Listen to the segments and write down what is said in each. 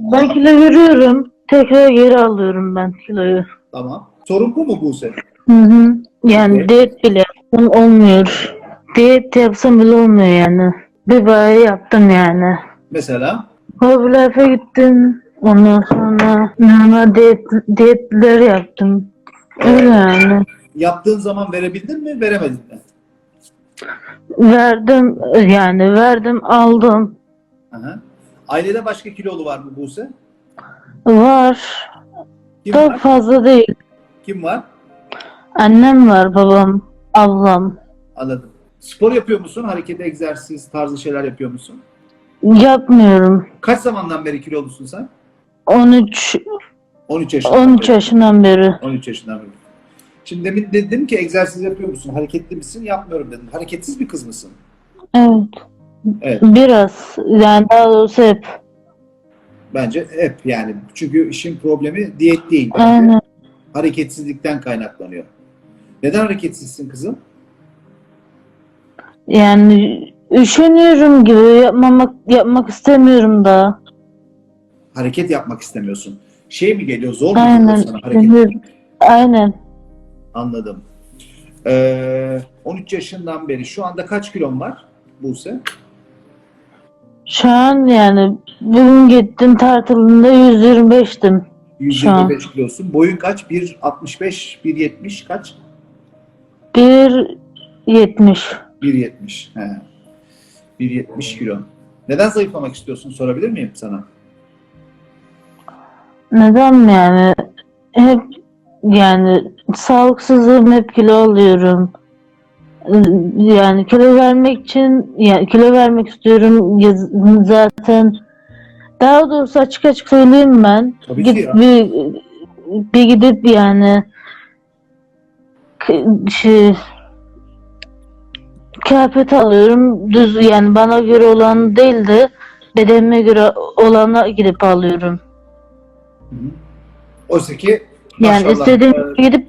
Ben kilo veriyorum. Tekrar geri alıyorum ben kiloyu. Tamam. Sorun bu mu Buse? Hı hı. Yani Okey. diyet bile yapsam olmuyor. Diyet yapsam bile olmuyor yani. Bir bayağı yaptım yani. Mesela Herbalife gittim. Ondan sonra normal diyet, diyetler yaptım. Öyle yani. yaptığın zaman verebildin mi, veremedin mi? Verdim yani verdim aldım. Aha. Ailede başka kilolu var mı Buse? Var. Kim Çok var? fazla değil. Kim var? Annem var, babam, ablam. Anladım. Spor yapıyor musun? Hareket, egzersiz tarzı şeyler yapıyor musun? Yapmıyorum. Kaç zamandan beri kilolusun sen? 13 13 yaşından 13 beri. yaşından beri. 13 yaşından beri. Şimdi demin dedim ki egzersiz yapıyor musun? Hareketli misin? Yapmıyorum dedim. Hareketsiz bir kız mısın? Evet. Evet. Biraz. Yani daha doğrusu hep. Bence hep yani. Çünkü işin problemi diyet değil. Bence. Aynen. Hareketsizlikten kaynaklanıyor. Neden hareketsizsin kızım? Yani üşeniyorum gibi yapmamak yapmak istemiyorum da. Hareket yapmak istemiyorsun. Şey mi geliyor? Zor mu geliyor Aynen. sana hareket? Aynen. Anladım. Ee, 13 yaşından beri şu anda kaç kilon var Buse? Şu an yani bugün gittim tartıldığında 125'tim. 125 kilosun. Boyun kaç? 1.65, 1.70 kaç? 1.70. 1.70. He. 1.70 kilo. Neden zayıflamak istiyorsun sorabilir miyim sana? Neden yani? Hep yani sağlıksızım hep kilo alıyorum. Yani kilo vermek için yani kilo vermek istiyorum zaten. Daha doğrusu açık açık söyleyeyim ben. Tabii ki Git ya. bir, bir gidip yani şey kıyafet alıyorum. Düz yani bana göre olan değil de bedenime göre olana gidip alıyorum. Hı hı. Oysa ki Yani istediğim e, gidip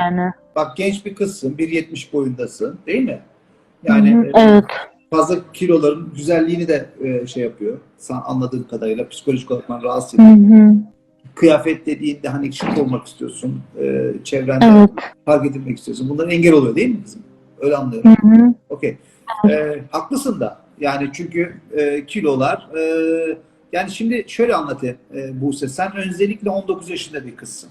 yani. Bak genç bir kızsın. 1.70 boyundasın. Değil mi? Yani Hı hı, e, evet. fazla kiloların güzelliğini de e, şey yapıyor. Sen anladığım kadarıyla psikolojik olarak rahatsız Hı ediyor. hı, Kıyafet dediğinde hani şık olmak istiyorsun. E, çevrende evet. fark edilmek istiyorsun. Bunlar engel oluyor değil mi kızım? Öyle Hı anlıyorum. hı, Okey. Ee, haklısın da. Yani çünkü e, kilolar e, yani şimdi şöyle anlatayım e, Buse. Sen öncelikle 19 yaşında bir kızsın.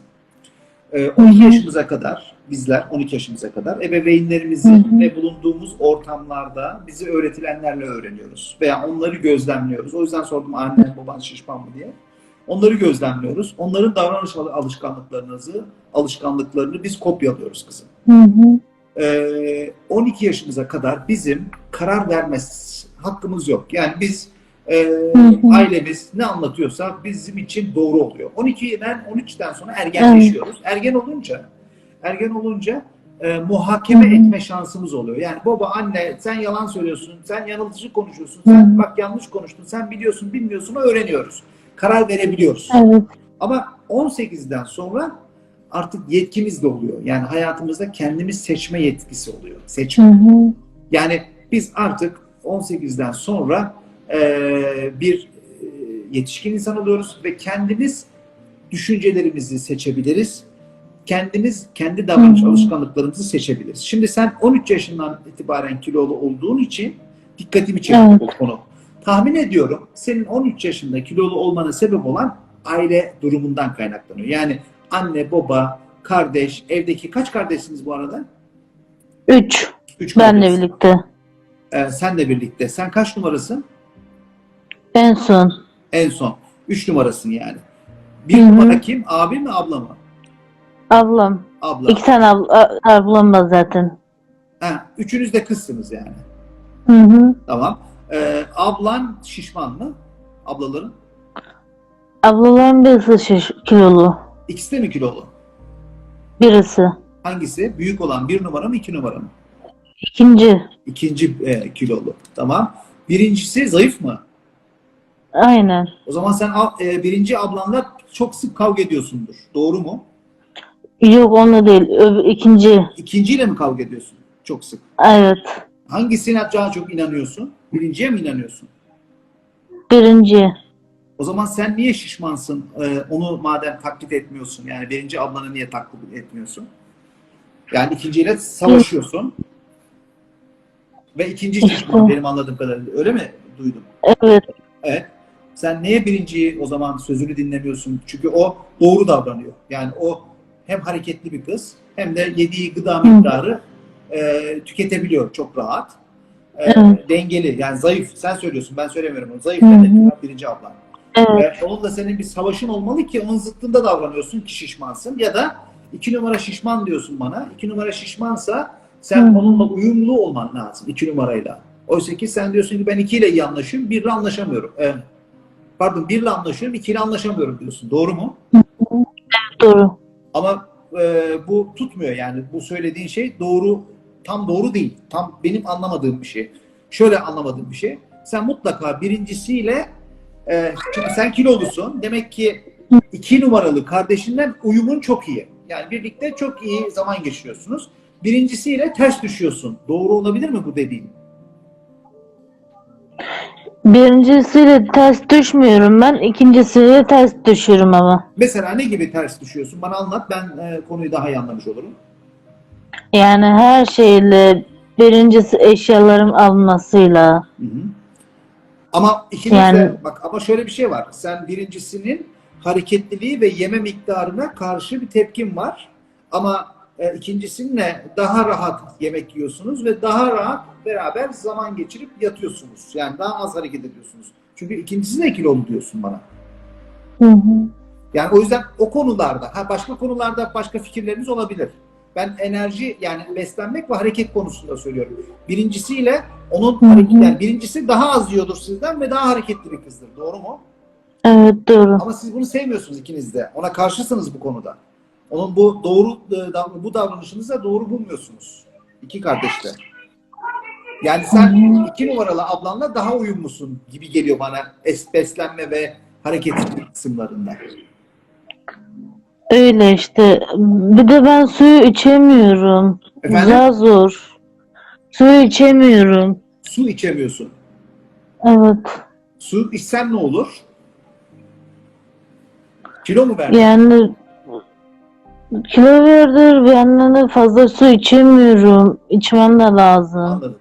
E, 12 Hı hı. yaşımıza kadar bizler 12 yaşımıza kadar ebeveynlerimizin Hı hı. ve bulunduğumuz ortamlarda bizi öğretilenlerle öğreniyoruz. Veya onları gözlemliyoruz. O yüzden sordum annen baban şişman mı diye. Onları gözlemliyoruz. Onların davranış al- alışkanlıklarınızı, alışkanlıklarını biz kopyalıyoruz kızım. hı hı, Ee, 12 yaşımıza kadar bizim karar vermez hakkımız yok. Yani biz e, hı. ailemiz ne anlatıyorsa bizim için doğru oluyor. 12'den 13'ten sonra ergenleşiyoruz. Ergen olunca ergen olunca e, muhakeme Hı hı. etme şansımız oluyor. Yani baba anne sen yalan söylüyorsun, sen yanıltıcı konuşuyorsun, sen Hı hı. bak yanlış konuştun, sen biliyorsun bilmiyorsun öğreniyoruz. Karar verebiliyoruz. Evet. Ama 18'den sonra artık yetkimiz de oluyor. Yani hayatımızda kendimiz seçme yetkisi oluyor. Hı Seçme. hı, Yani biz artık 18'den sonra bir eee, yetişkin insan oluyoruz ve kendimiz düşüncelerimizi seçebiliriz. Kendimiz kendi davranış Hı hı. alışkanlıklarımızı seçebiliriz. Şimdi sen 13 yaşından itibaren kilolu olduğun için dikkatimi çekti Evet. bu konu. Tahmin ediyorum senin 13 yaşında kilolu olmana sebep olan aile durumundan kaynaklanıyor. Yani anne, baba, kardeş, evdeki kaç kardeşsiniz bu arada? 3. Üç Benle birlikte. Ee, senle birlikte. Sen kaç numarasın? En son. En son. Üç numarasın yani. Bir Hı hı. numara kim? Abi mi abla mı? Ablam. Abla. İki tane abla, ablam var zaten. Ha, üçünüz de kızsınız yani. Hı hı. Tamam. Ee, ablan şişman mı? Ablaların? Ablalarım birisi şiş, kilolu. İkisi de mi kilolu? Birisi. Hangisi? Büyük olan bir numara mı iki numara mı? İkinci. İkinci e, kilolu. Tamam. Birincisi zayıf mı? Aynen. O zaman sen e, birinci ablanla çok sık kavga ediyorsundur. Doğru mu? Yok onu değil. Öbür, ikinci. İkinciyle mi kavga ediyorsun? Çok sık. Evet. Hangisine daha çok inanıyorsun? Birinciye mi inanıyorsun? Birinci. O zaman sen niye şişmansın? Ee, onu madem taklit etmiyorsun. Yani birinci ablanı niye taklit etmiyorsun? Yani ikinciyle savaşıyorsun. Ve ikinci şişman İşte. benim anladığım kadarıyla. Öyle mi duydum? Evet. Evet. Sen niye birinciyi o zaman sözünü dinlemiyorsun? Çünkü o doğru davranıyor. Yani o hem hareketli bir kız hem de yediği gıda miktarı e, tüketebiliyor çok rahat. E, Evet. Dengeli yani zayıf. Sen söylüyorsun ben söylemiyorum onu. Zayıf demek birinci ablan. Evet. E, onunla senin bir savaşın olmalı ki onun zıttında davranıyorsun ki şişmansın. Ya da iki numara şişman diyorsun bana. İki numara şişmansa sen Hı. onunla uyumlu olman lazım iki numarayla. Oysa ki sen diyorsun ki ben ikiyle iyi anlaşıyorum, birle anlaşamıyorum. E, pardon birle anlaşıyorum, ikiyle anlaşamıyorum diyorsun. Doğru mu? Doğru. Ama e, bu tutmuyor yani. Bu söylediğin şey doğru, tam doğru değil. Tam benim anlamadığım bir şey. Şöyle anlamadığım bir şey. Sen mutlaka birincisiyle e, çünkü sen kilolusun. Demek ki iki numaralı kardeşinden uyumun çok iyi. Yani birlikte çok iyi zaman geçiriyorsunuz. Birincisiyle ters düşüyorsun. Doğru olabilir mi bu dediğin? Birincisiyle ters düşmüyorum ben. ikincisiyle ters düşüyorum ama. Mesela ne gibi ters düşüyorsun? Bana anlat. Ben e, konuyu daha iyi anlamış olurum. Yani her şeyle birincisi eşyalarım almasıyla. Hı hı. Ama ikiniz de Yani- bak ama şöyle bir şey var. Sen birincisinin hareketliliği ve yeme miktarına karşı bir tepkin var. Ama e, ikincisinle daha rahat yemek yiyorsunuz ve daha rahat beraber zaman geçirip yatıyorsunuz. Yani daha az hareket ediyorsunuz. Çünkü ikincisi de kilolu diyorsun bana. Hı hı. Yani o yüzden o konularda, ha başka konularda başka fikirleriniz olabilir. Ben enerji yani beslenmek ve hareket konusunda söylüyorum. Birincisiyle onun Hı hı. hareket, yani birincisi daha az yiyordur sizden ve daha hareketli bir kızdır. Doğru mu? Evet doğru. Ama siz bunu sevmiyorsunuz ikiniz de. Ona karşısınız bu konuda. Onun bu doğru e, bu davranışınızı da doğru bulmuyorsunuz. İki kardeş de. Yani sen iki numaralı ablanla daha uyumlusun gibi geliyor bana es beslenme ve hareketlilik kısımlarında. Öyle işte. Bir de ben suyu içemiyorum. Efendim? Daha zor. Suyu içemiyorum. Su içemiyorsun. Evet. Su içsen ne olur? Kilo mu verdin? Yani kilo verdir. Bir yandan da fazla su içemiyorum. İçmem de lazım. Anladım.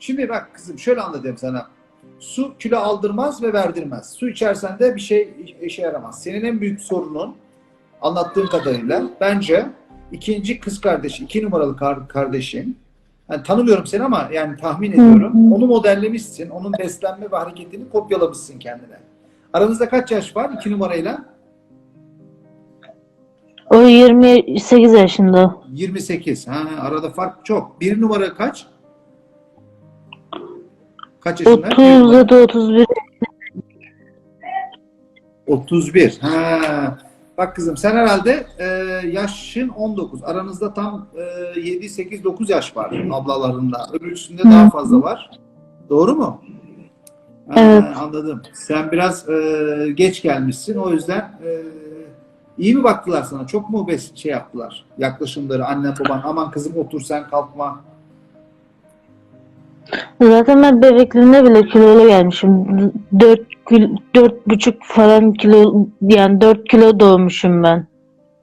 Şimdi bak kızım şöyle anladım sana. Su kilo aldırmaz ve verdirmez. Su içersen de bir şey işe yaramaz. Senin en büyük sorunun anlattığın kadarıyla bence ikinci kız kardeşi, iki numaralı kar- kardeşin yani tanımıyorum seni ama yani tahmin ediyorum. Onu modellemişsin. Onun beslenme ve hareketini kopyalamışsın kendine. Aranızda kaç yaş var iki numarayla? O 28 yaşında. 28. Ha, arada fark çok. Bir numara kaç? Kaç yaşında? Bir numara. 30 da 31. 31. Ha. Bak kızım sen herhalde e, yaşın 19. Aranızda tam e, 7, 8, 9 yaş var ablalarında. Öbürüsünde daha fazla var. Doğru mu? Ha, Evet. Anladım. Sen biraz e, geç gelmişsin. O yüzden e, iyi mi baktılar sana? Çok mu bes şey yaptılar? Yaklaşımları annen baban aman kızım otur sen kalkma. Zaten ben bebekliğimde bile kilolu gelmişim. 4 kilo, 4,5 falan kilo yani 4 kilo doğmuşum ben.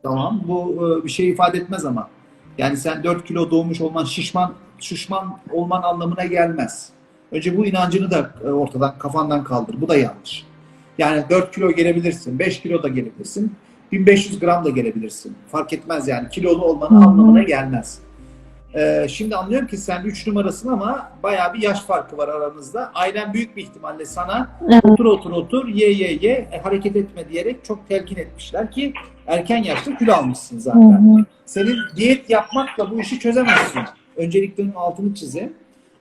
Tamam. Bu e, bir şey ifade etmez ama. Yani sen 4 kilo doğmuş olman şişman şişman olman anlamına gelmez. Önce bu inancını da e, ortadan kafandan kaldır. Bu da yanlış. Yani 4 kilo gelebilirsin, 5 kilo da gelebilirsin, 1500 gram da gelebilirsin. Fark etmez yani. Kilolu olmanın Hı hı. anlamına gelmez. Ee, şimdi anlıyorum ki sen 3 numarasın ama bayağı bir yaş farkı var aranızda. Ailen büyük bir ihtimalle sana Evet. otur otur otur ye ye ye e, hareket etme diyerek çok telkin etmişler ki erken yaşta kilo almışsın Hı zaten. hı. Senin diyet yapmakla bu işi çözemezsin. Öncelikle onun altını çizeyim.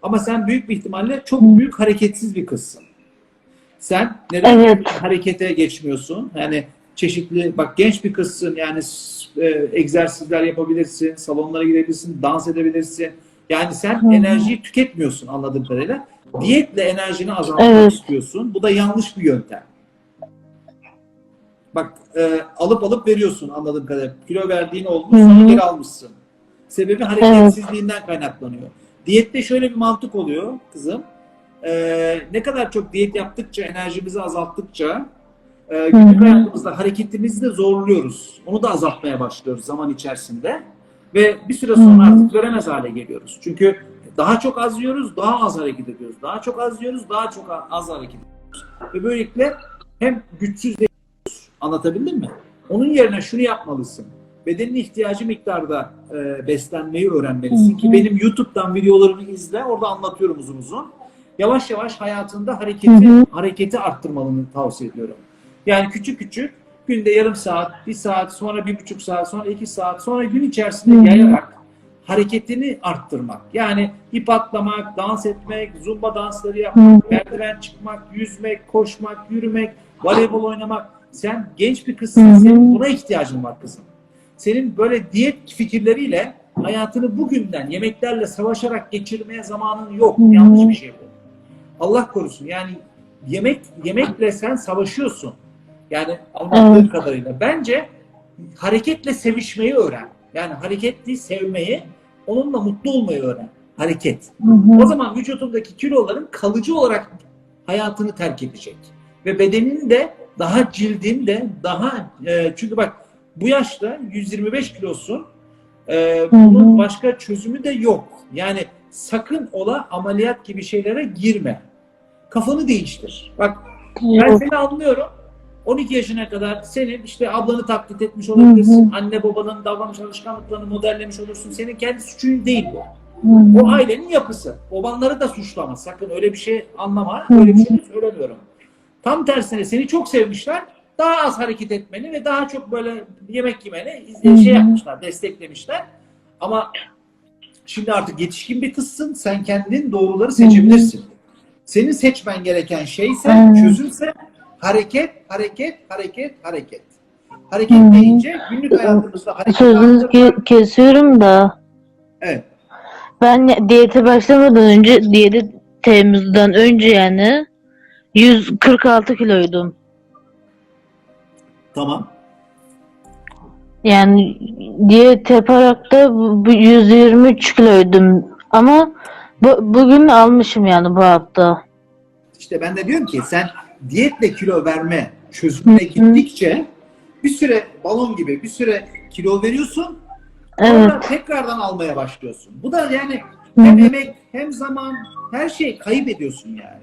Ama sen büyük bir ihtimalle çok büyük hareketsiz bir kızsın. Sen neden Evet. harekete geçmiyorsun? Yani çeşitli bak genç bir kızsın yani e, egzersizler yapabilirsin, salonlara gidebilirsin, dans edebilirsin. Yani sen Hı hı. enerjiyi tüketmiyorsun anladığım kadarıyla. Diyetle enerjini azaltmak Evet. istiyorsun. Bu da yanlış bir yöntem. Bak e, alıp alıp veriyorsun anladığım kadarıyla. Kilo verdiğin hı. sonra geri almışsın. Sebebi hareketsizliğinden kaynaklanıyor. Diyette şöyle bir mantık oluyor kızım. E, ne kadar çok diyet yaptıkça, enerjimizi azalttıkça e, günlük hayatımızda hareketimizi de zorluyoruz. Onu da azaltmaya başlıyoruz zaman içerisinde. Ve bir süre sonra artık veremez hale geliyoruz. Çünkü daha çok az yiyoruz, daha az hareket ediyoruz. Daha çok az yiyoruz, daha çok az hareket ediyoruz. Ve böylelikle hem güçsüzleşiyoruz. Anlatabildim mi? Onun yerine şunu yapmalısın. Bedenin ihtiyacı miktarda e, beslenmeyi öğrenmelisin ki benim YouTube'dan videolarımı izle. Orada anlatıyorum uzun uzun. Yavaş yavaş hayatında hareketi hareketi arttırmalını tavsiye ediyorum. Yani küçük küçük günde yarım saat, bir saat, sonra bir buçuk saat, sonra iki saat, sonra gün içerisinde yayarak hareketini arttırmak. Yani ip atlamak, dans etmek, zumba dansları yapmak, merdiven çıkmak, yüzmek, koşmak, yürümek, voleybol oynamak. Sen genç bir kızsın, senin buna ihtiyacın var kızım. Senin böyle diyet fikirleriyle hayatını bugünden yemeklerle savaşarak geçirmeye zamanın yok. Yanlış bir şey bu. Allah korusun. Yani yemek yemekle sen savaşıyorsun. Yani anlattığım Evet. kadarıyla. Bence hareketle sevişmeyi öğren. Yani hareketli sevmeyi, onunla mutlu olmayı öğren. Hareket. Hı hı. O zaman vücudundaki kiloların kalıcı olarak hayatını terk edecek. Ve bedenin de daha cildin de daha e, çünkü bak bu yaşta 125 kilosun e, bunun başka çözümü de yok. Yani sakın ola ameliyat gibi şeylere girme. Kafanı değiştir. Bak ben seni anlıyorum. 12 yaşına kadar senin işte ablanı taklit etmiş olabilirsin. Anne babanın davranış alışkanlıklarını modellemiş olursun. Senin kendi suçun değil bu. Hı hı. O ailenin yapısı. Babanları da suçlama. Sakın öyle bir şey anlama. Hı hı. Öyle bir şey söylemiyorum. Tam tersine seni çok sevmişler. Daha az hareket etmeni ve daha çok böyle yemek yemeni Hı hı. şey yapmışlar, desteklemişler. Ama şimdi artık yetişkin bir kızsın. Sen kendin doğruları seçebilirsin. Senin seçmen gereken şeyse, çözümse hareket, hareket, hareket, hareket. Hareket hı. deyince günlük hayatımızda hareket Sözünüzü ke- kesiyorum da Evet. ben diyete başlamadan önce diyete Temmuz'dan önce yani 146 kiloydum. Tamam. Yani diyet yaparak da bu- bu 123 kiloydum ama bu, bugün almışım yani bu hafta. İşte ben de diyorum ki sen diyetle kilo verme çözümüne gittikçe bir süre balon gibi bir süre kilo veriyorsun sonra Evet. tekrardan almaya başlıyorsun. Bu da yani hem emek hem zaman her şey kayıp ediyorsun yani.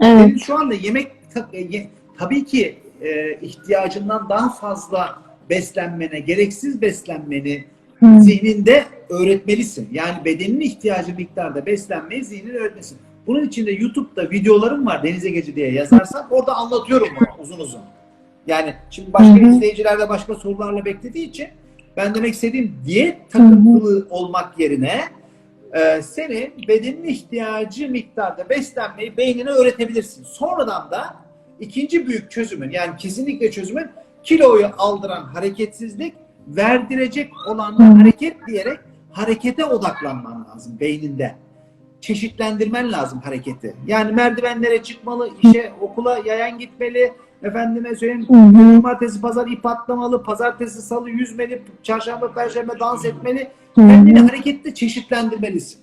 Evet. Senin şu anda yemek e, tabii ki e, ihtiyacından daha fazla beslenmene, gereksiz beslenmeni Hı. zihninde öğretmelisin. Yani bedenin ihtiyacı miktarda beslenmeyi zihnine öğretmelisin. Bunun için de YouTube'da videolarım var Denize Gece diye yazarsan orada anlatıyorum bunu uzun uzun. Yani şimdi başka Hı hı. izleyiciler de başka sorularla beklediği için ben demek istediğim diyet takıntılı olmak yerine e, senin bedenin ihtiyacı miktarda beslenmeyi beynine öğretebilirsin. Sonradan da ikinci büyük çözümün yani kesinlikle çözümün kiloyu aldıran hareketsizlik verdirecek olan hareket diyerek harekete odaklanman lazım beyninde. Çeşitlendirmen lazım hareketi. Yani merdivenlere çıkmalı, işe, okula yayan gitmeli, efendime söyleyeyim cumartesi, pazar ip atlamalı, pazartesi, salı yüzmeli, çarşamba, perşembe dans etmeli. Kendini harekette çeşitlendirmelisin.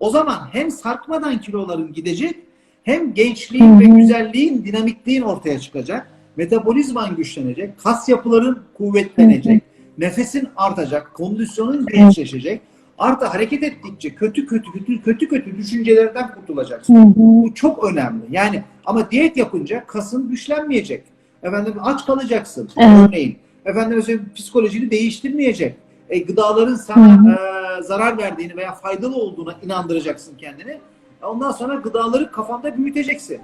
O zaman hem sarkmadan kiloların gidecek, hem gençliğin ve güzelliğin, dinamikliğin ortaya çıkacak. Metabolizman güçlenecek, kas yapıların kuvvetlenecek, nefesin artacak, kondisyonun gençleşecek. Artı hareket ettikçe kötü kötü kötü kötü kötü düşüncelerden kurtulacaksın. Hı hı. Bu çok önemli. Yani ama diyet yapınca kasın güçlenmeyecek. Efendim aç kalacaksın Evet. örneğin. Efendim mesela psikolojini değiştirmeyecek. E, gıdaların Hı sana hı. e, zarar verdiğini veya faydalı olduğuna inandıracaksın kendini. E, Ondan sonra gıdaları kafanda büyüteceksin.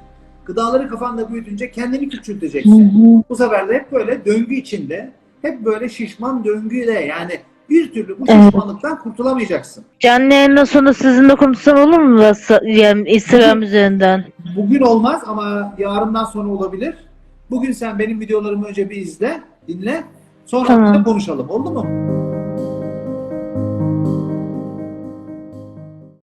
Gıdaları kafanda büyütünce kendini Hı küçülteceksin. hı. Bu sefer de hep böyle döngü içinde, hep böyle şişman döngüyle yani bir türlü bu Evet. şişmanlıktan kurtulamayacaksın. Canlı yayından sonra sizinle konuşsam olur mu? Yani Instagram üzerinden. Bugün olmaz ama yarından sonra olabilir. Bugün sen benim videolarımı önce bir izle, dinle. Sonra Tamam. konuşalım. Oldu mu?